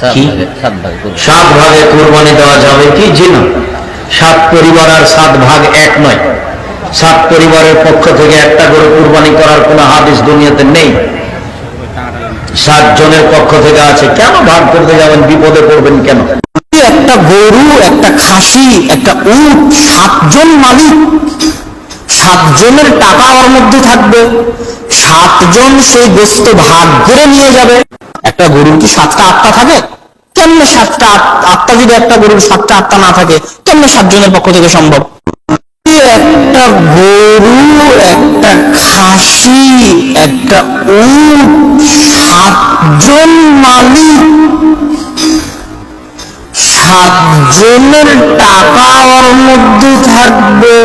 সাত ভাগে কোরবানি। দেওয়া যাবে কি? জি না। সাত পরিবার আর সাত ভাগ এক নয়। সাত পরিবারের পক্ষ থেকে একটা করে কোরবানি করার কোনো হাদিস দুনিয়াতে নেই। সাত জনের পক্ষ থেকে আছে। কেন ভাগ করতে যাবেন? বিপদে পড়বেন কেন? একটা গরু একটা খাসি একটা উট সাতজন মালিক সাতজনের টাকা ওর মধ্যে থাকবে। সাতজন সেই গোস্ত ভাগ করে নিয়ে যাবে। একটা গরুর কি সাতটা আত্মা থাকে? কেমনে সাতটা আত্মা যদি একটা গরুর সাতটা আত্মা না থাকে, কেমনে সাতজনের পক্ষ থেকে সম্ভব? একটা গরু, একটা খাসি, একটা উট, সাতজন মালিক। সাতজনের টাকা ওর মধ্যে থাকবে।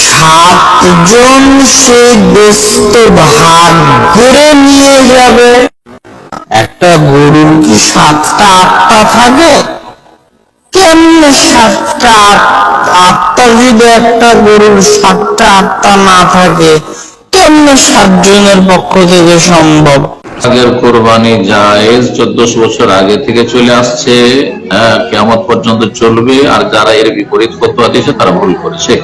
সাতজন সে গোস্ত ভাগ করে নিয়ে যাবে। একটা গরুর কি সাতটা আটটা থাকে? কেমনে সাতটা আট- আটটা যদি একটা গরুর সাতটা আটটা না থাকে কেমনে সাতজনের পক্ষ থেকে সম্ভব? আগের কোরবানি জায়েজ চোদ্দশো বছর আগে থেকে চলে আসছে হ্যাঁ, কেমন পর্যন্ত চলবে আর যারা এর বিপরীত ফতোয়া দিয়েছে তারা ভুল করেছে।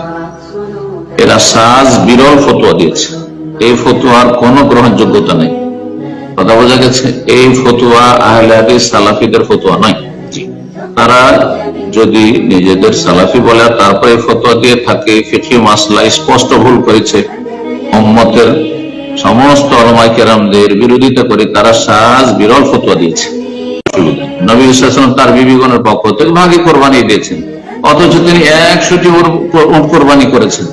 এরা সাজ বিরল ফতোয়া দিয়েছে। এই ফতোয়ার কোনো গ্রহণযোগ্যতা নেই। কথা বোঝা গেছে এই ফতোয়া আহলে হাদিস সালাফিদের ফতোয়া নয়। তারা যদি নিজেদের সালাফি বলে তারপরে ফতোয়া দিয়ে থাকে ফিকি মাসলা স্পষ্ট ভুল করেছে উম্মতের সমস্ত অলমাই কেরামদের বিরোধিতা করে তারা সাজ বিরল ফতোয়া দিয়েছে। নবী ইসলাম তার বিবিগণের পক্ষ থেকে ভাগে কোরবানি দিয়েছেন। অথচ তিনি একশোটি কোরবানি করেছেন।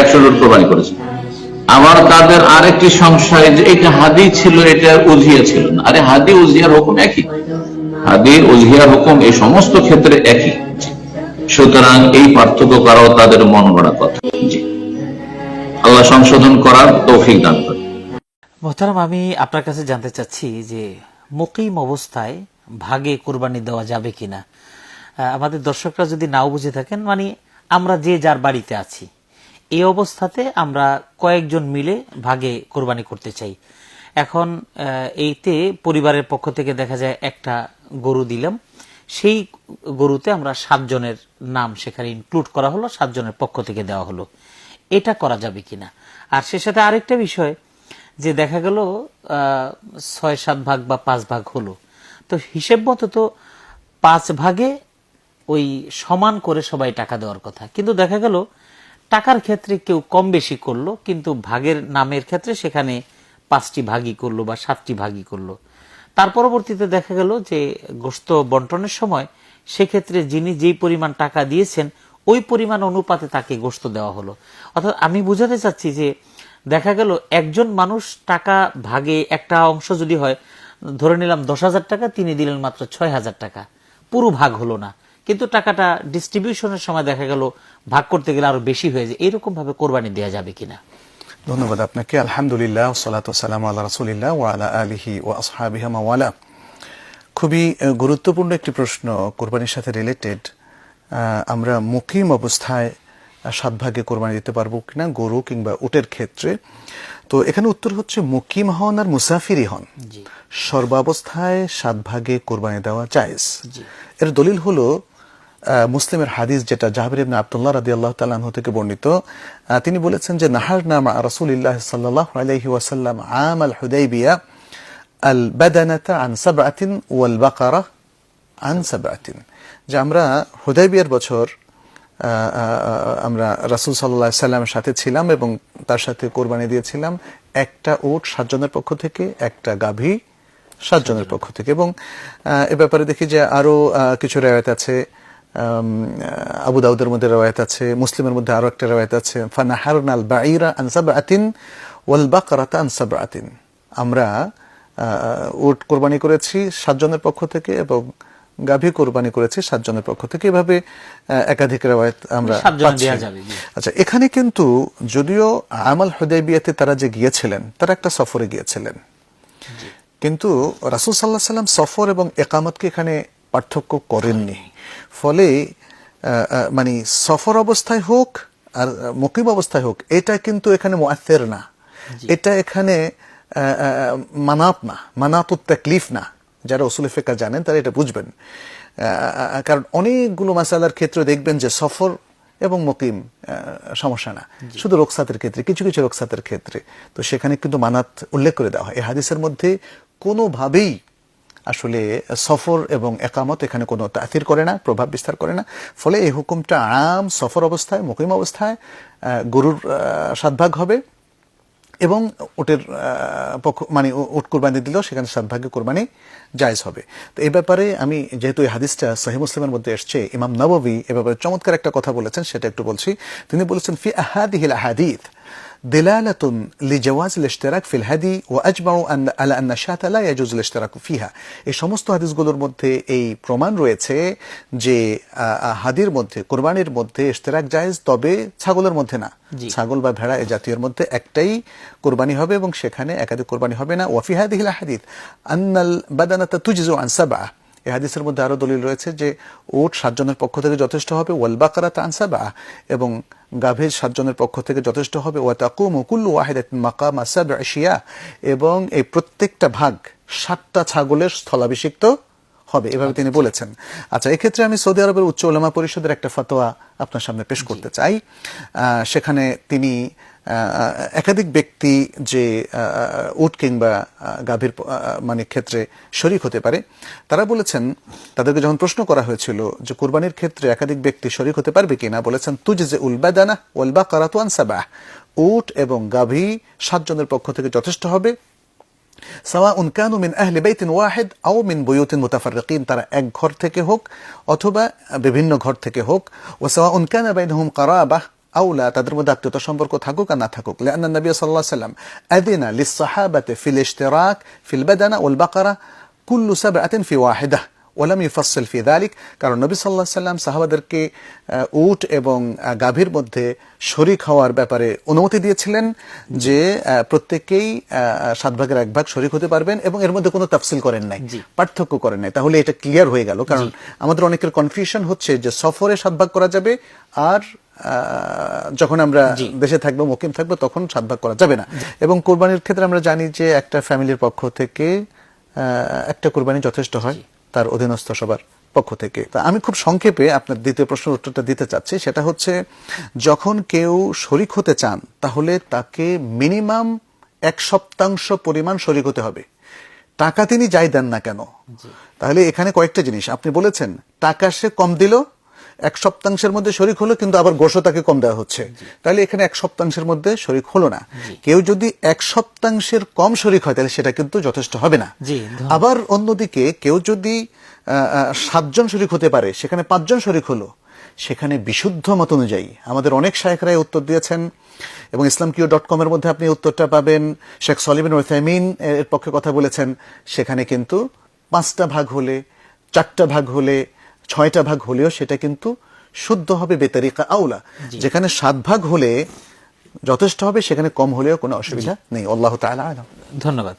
একশোটি কোরবানি করেছেন। আবার তাদের আরেকটি সংশয় যে এটা হাদি ছিল, এটা উজিয়া ছিল না। আরে হাদি, উজিয়ার হুকুম একই। হাদি, উজিয়ার হুকুম এই সমস্ত ক্ষেত্রে একই। সুতরাং এই পার্থক্য করাও তাদের মন গড়া কথা। আল্লাহ সংশোধন করার তৌফিক দান করে মোহতারাম, আমি আপনার কাছে জানতে চাচ্ছি যে মুকিম অবস্থায় ভাগে কোরবানি দেওয়া যাবে কিনা? আমাদের দর্শকরা যদি নাও বুঝে থাকেন মানে আমরা যে যার বাড়িতে আছি এই অবস্থাতে আমরা কয়েকজন মিলে ভাগে কোরবানি করতে চাই। এখন এইতে পরিবারের পক্ষ থেকে দেখা যায় একটা গরু দিলাম। সেই গরুতে আমরা সাতজনের নাম সেখানে ইনক্লুড করা হলো, সাতজনের পক্ষ থেকে দেওয়া হলো। এটা করা যাবে কিনা? আর সে সাথে আরেকটা বিষয়, যে দেখা গেল ছয়, সাত ভাগ বা পাঁচ ভাগ হলো। তো হিসেব মতো তো পাঁচ ভাগে ওই সমান করে সবাই টাকা দেওয়ার কথা। কিন্তু দেখা গেল টাকার ক্ষেত্রে কেউ কম বেশি করল, কিন্তু ভাগের নামের ক্ষেত্রে সেখানে পাঁচটি ভাগই করল বা সাতটি ভাগই করল। তার পরবর্তীতে দেখা গেল যে গোস্ত বন্টনের সময় সেক্ষেত্রে যিনি যেই পরিমাণ টাকা দিয়েছেন, ওই পরিমাণ অনুপাতে তাকে গোস্ত দেওয়া হলো। অর্থাৎ আমি বুঝাতে চাচ্ছি যে দেখা গেল একজন মানুষ টাকা ভাগে একটা অংশ যদি হয়, ধরে নিলাম দশ হাজার টাকা, তিনি দিলেন মাত্র ছয় হাজার টাকা। পুরো ভাগ হলো না। কিন্তু টাকাটা ডিস্ট্রিবিউশনের সময় দেখা গেল ভাগ করতে গেলে আরও বেশি হয়ে যায়। এরকম ভাবে কোরবানি দেওয়া যাবে কিনা? ধন্যবাদ আপনাকে। আলহামদুলিল্লাহ সালাত সালাম আল্লাহ রাসুলিল্লাহ ও আলা আলিহি ও মাওয়ালা খুবই গুরুত্বপূর্ণ একটি প্রশ্ন কোরবানির সাথে রিলেটেড আমরা মুকিম অবস্থায় সাত ভাগে কোরবানি দিতে পারব কিনা গরু কিংবা উটের ক্ষেত্রে। তো এখানে উত্তর হচ্ছে মুকিম হন আর মুসাফিরি হন। সর্বাবস্থায় সাত ভাগে কোরবানি দেওয়া জায়েজ। এর দলিল হলো মুসলিমের হাদিস যেটা জাহাবির ইবনে আব্দুল্লাহ রাদি আল্লাহ তালাহ থেকে বর্ণিত তিনি বলেছেন যে নাহার নাম রাসুলিল্লাহ সাল্লাহ আলাইহি ওয়াসাল্লাম আম আল হুদাইবিয়া আল বাদানাতা আন ওয়াল বাকারা আন যে আমরা হুদাইবিয়ার বছর আমরা রাসুল সাল্লাহ সাল্লামের সাথে ছিলাম এবং তার সাথে কোরবানি দিয়েছিলাম। একটা উট সাতজনের পক্ষ থেকে, একটা গাভী সাতজনের পক্ষ থেকে এবং এ ব্যাপারে দেখি যে আরও কিছু রেওয়ায়ত আছে। আবু দাউদের মধ্যে রেওয়ায়ত আছে মুসলিমের মধ্যে আরও একটা রেওয়ায়ত আছে ফানাহারুন আল বাঈরা আন সাবআতিন ওয়াল বাকরাতা আন সাবআতিন। আমরা উট কোরবানি করেছি সাতজনের পক্ষ থেকে এবং গাভী কোরবানি করেছি সাতজনের পক্ষ থেকে। এভাবে একাধিক রেওয়ায়ত আমরা। আচ্ছা এখানে কিন্তু যদিও আমাল হুদাইবিয়াতে তারা যে গিয়েছিলেন তারা একটা সফরে গিয়েছিলেন। কিন্তু রাসুল সাল্লাহ সাল্লাম সফর এবং একামতকে এখানে পার্থক্য করেননি। ফলে মানে সফর অবস্থায় হোক আর মুকিম অবস্থায় হোক এটা কিন্তু এখানে মোয়াথের না। এটা এখানে মানাত না মানাতুত তাকলিফ না। যারা ওসুল ফেকা জানেন তারা এটা বুঝবেন। কারণ অনেকগুলো মাসালার ক্ষেত্রে দেখবেন যে সফর এবং মকিম সমস্যা না। শুধু রোকসাতের ক্ষেত্রে কিছু কিছু রোকসাতের ক্ষেত্রে। তো সেখানে কিন্তু মানাত উল্লেখ করে দেওয়া হয়। এই হাদিসের মধ্যে কোনোভাবেই আসলে সফর এবং একামত এখানে কোনো তাথির করে না প্রভাব বিস্তার করে না। ফলে এই হুকুমটা আরাম সফর অবস্থায় মুকিম অবস্থায় গরুর আহ, সাত ভাগ হবে এবং ওটের পক্ষ মানে ও- উট কোরবানি দিলেও সেখানে সাত ভাগে কোরবানি জায়জ হবে। তো এই ব্যাপারে আমি যেহেতু এই হাদিসটা সহি মুসলিমের মধ্যে এসছে ইমাম নববী এ ব্যাপারে চমৎকার একটা কথা বলেছেন সেটা একটু বলছি। তিনি বলেছেন ফি আহাদিহিল আহাদিথ دلالة لجواز الاشتراك في الهدي واجمع ان على ان الشاة لا يجوز الاشتراك فيها এই সমস্ত হাদিসগুলোর মধ্যে এই প্রমাণ রয়েছে যে আহ, আহ, হাদির মধ্যে কোরবানির মধ্যে ইশতেরাক জায়েজ তবে ছাগলের মধ্যে না জি। ছাগল বা ভেড়া এই জাতীয়ের মধ্যে একটাই কোরবানি হবে এবং সেখানে একাধিক কোরবানি হবে না ওয়াফি হাদিহিল হাদিদ আন্নাল বাদানাতা তুজিজু আন সাবা এই হাদিসের মধ্যে আরও দলিল রয়েছে যে ওট সাতজনের পক্ষ থেকে যথেষ্ট হবে ওয়াল বাকারা তানসাবা এবং গাভীর সাতজনের পক্ষ থেকে যথেষ্ট হবে ওয়া তাকুমু কুল্লু ওয়াহিদাতিন মাকামা সাব'a শিয়া এবং এই প্রত্যেকটা ভাগ সাতটা ছাগলের স্থলাভিষিক্ত হবে এভাবে তিনি বলেছেন। আচ্ছা এক্ষেত্রে আমি সৌদি আরবের উচ্চ ওলামা পরিষদের একটা ফতোয়া আপনার সামনে পেশ করতে চাই। সেখানে তিনি একাধিক ব্যক্তি যে উট কিংবা গাভীর মানে ক্ষেত্রে শরিক হতে পারে, তারা বলেছেন, তাদেরকে যখন প্রশ্ন করা হয়েছিল যে কোরবানির ক্ষেত্রে একাধিক ব্যক্তি শরিক হতে পারবে কিনা, বলেছেন তুজ যে উলবাদানা ওলবা কারাতুয়ান সাবাহ। উট এবং গাভী সাতজনের পক্ষ থেকে যথেষ্ট হবে। সাওয়াউন কানু মিন আহলি বাইতিন ওয়াহিদ আও মিন বুয়ুতিন মুতাফাররিকিন। তারা এক ঘর থেকে হোক অথবা বিভিন্ন ঘর থেকে হোক। ও সাওয়াউন কানা বাইনহুম কারাবা আউলা তাদের মধ্যে আত্মীয়তা সম্পর্ক থাকুক আর না থাকুক। লেআনা নবী সাল্লাহ সাল্লাম আদিনা লিসাহাবাতে ফিল ইশতেরাক ফিল বেদানা ওল বাকারা কুল্লু আতেন ফি ওয়াহেদাহ ওলাম ইফাসল ফি দালিক। কারণ নবী সাল্লাহ সাল্লাম সাহাবাদেরকে উট এবং গাভীর মধ্যে শরিক হওয়ার ব্যাপারে অনুমতি দিয়েছিলেন যে প্রত্যেকেই সাত ভাগের এক ভাগ শরিক হতে পারবেন এবং এর মধ্যে কোনো তাফসিল করেন নাই পার্থক্য করেন নাই। তাহলে এটা ক্লিয়ার হয়ে গেল। কারণ আমাদের অনেকের কনফিউশন হচ্ছে যে সফরে সাত ভাগ করা যাবে আর যখন আমরা দেশে থাকব মুকিম থাকব তখন সাত ভাগ করা যাবে না। এবং কোরবানির ক্ষেত্রে আমরা জানি যে একটা ফ্যামিলির পক্ষ থেকে একটা কোরবানি যথেষ্ট হয় তার অধীনস্থ সবার পক্ষ থেকে। তা আমি খুব সংক্ষেপে আপনার দ্বিতীয় প্রশ্নের উত্তরটা দিতে চাচ্ছি। সেটা হচ্ছে যখন কেউ শরিক হতে চান তাহলে তাকে মিনিমাম এক সপ্তাংশ পরিমাণ শরিক হতে হবে। টাকা তিনি যাই দেন না কেন? তাহলে এখানে কয়েকটা জিনিস। আপনি বলেছেন টাকা সে কম দিল এক সপ্তাংশের মধ্যে শরিক হলো কিন্তু আবার গোশো তাকে কম দেওয়া হচ্ছে। তাহলে এখানে এক সপ্তাংশের মধ্যে শরিক হলো না। কেউ যদি এক সপ্তাংশের কম শরিক হয় তাহলে সেটা কিন্তু যথেষ্ট হবে না। জি, আবার অন্যদিকে কেউ যদি সাতজন শরিক হতে পারে সেখানে পাঁচজন শরিক হলো সেখানে বিশুদ্ধ মত অনুযায়ী আমাদের অনেক শায়খরাই উত্তর দিয়েছেন এবং ইসলাম কিউ ডট কমের মধ্যে আপনি উত্তরটা পাবেন শেখ সলিবিন ওসাইমিন এর পক্ষে কথা বলেছেন সেখানে কিন্তু পাঁচটা ভাগ হলে চারটা ভাগ হলে ছয়টা ভাগ হলেও সেটা কিন্তু শুদ্ধ হবে বেতারিকা আউলা। যেখানে সাত ভাগ হলে যথেষ্ট হবে সেখানে কম হলেও কোনো অসুবিধা নেই। আল্লাহ তাআলা আলাম। ধন্যবাদ।